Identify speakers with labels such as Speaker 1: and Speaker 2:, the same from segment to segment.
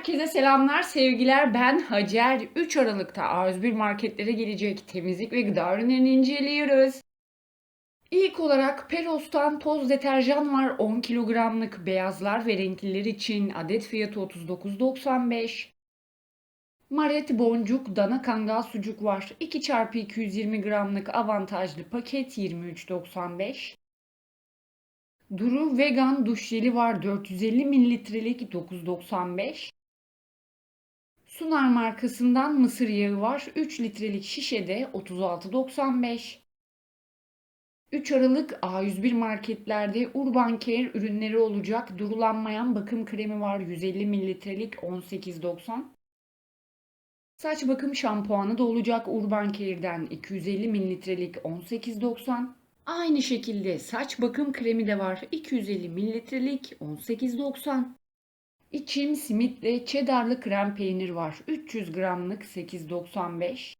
Speaker 1: Herkese selamlar, sevgiler. Ben Hacer. 3 Aralık'ta A101 marketlere gelecek temizlik ve gıda ürünlerini inceliyoruz. İlk olarak Peros'tan toz deterjan var 10 kilogramlık beyazlar ve renkliler için adet fiyatı 39.95. Maret boncuk dana kangal sucuk var 2 çarpı 220 gramlık avantajlı paket 23.95. Duru vegan duş jeli var 450 mililitrelik 9.95. Sunar markasından mısır yağı var 3 litrelik şişede 36.95. 3 Aralık A101 marketlerde Urban Care ürünleri olacak durulanmayan bakım kremi var 150 mililitrelik 18.90. Saç bakım şampuanı da olacak Urban Care'den 250 mililitrelik 18.90. Aynı şekilde saç bakım kremi de var 250 mililitrelik 18.90. İçim simitle cheddarlı krem peynir var 300 gramlık 8.95.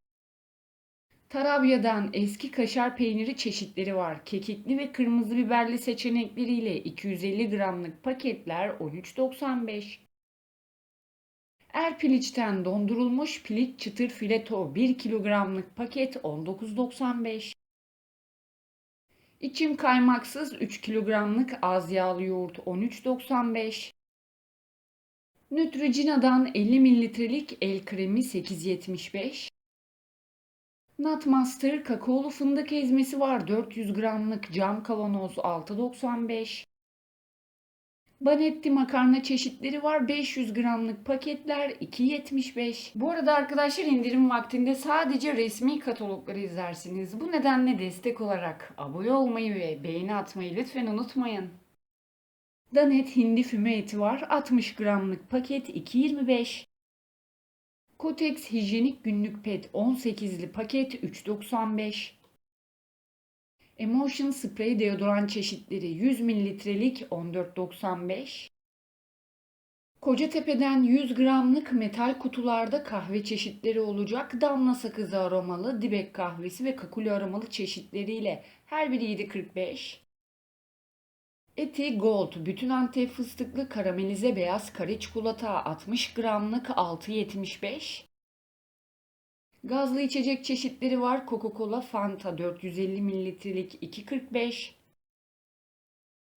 Speaker 1: Tarabya'dan eski kaşar peyniri çeşitleri var. Kekikli ve kırmızı biberli seçenekleriyle 250 gramlık paketler 13.95. Erpiliç'ten dondurulmuş piliç çıtır fileto 1 kilogramlık paket 19.95. İçim kaymaksız 3 kilogramlık az yağlı yoğurt 13.95. Neutrogena'dan 50 mililitrelik el kremi 8.75. Nutmaster kakaolu fındık ezmesi var 400 gramlık cam kavanoz 6.95. Banetti makarna çeşitleri var. 500 gramlık paketler 2.75. Bu arada arkadaşlar indirim vaktinde sadece resmi katalogları izlersiniz. Bu nedenle destek olarak abone olmayı ve beğeni atmayı lütfen unutmayın. Danet hindi füme eti var. 60 gramlık paket 2.25. Kotex hijyenik günlük pet 18'li paket 3.95. Emotion Spray deodorant çeşitleri 100 mililitrelik 14.95. Kocatepe'den 100 gramlık metal kutularda kahve çeşitleri olacak. Damla sakızı aromalı, dibek kahvesi ve kakuli aromalı çeşitleriyle her biri 7.45. Eti Gold bütün antep fıstıklı karamelize beyaz kare çikolata 60 gramlık 6.75. Gazlı içecek çeşitleri var. Coca-Cola, Fanta 450 mililitrelik 2.45.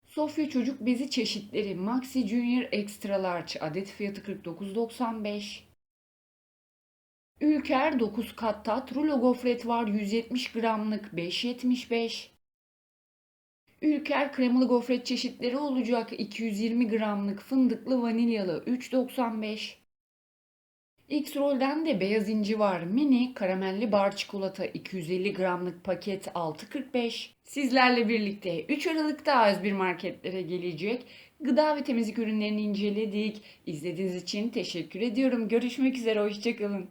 Speaker 1: Sofya çocuk bezi çeşitleri Maxi Junior Extra Large adet fiyatı 49.95. Ülker 9 kat tat rulo gofret var 170 gramlık 5.75. Ülker kremalı gofret çeşitleri olacak 220 gramlık fındıklı vanilyalı 3.95. X-Roll'den de beyaz inci var. Mini karamelli bar çikolata 250 gramlık paket 6.45. Sizlerle birlikte 3 Aralık'ta A101 marketlere gelecek gıda ve temizlik ürünlerini inceledik. İzlediğiniz için teşekkür ediyorum. Görüşmek üzere, hoşçakalın.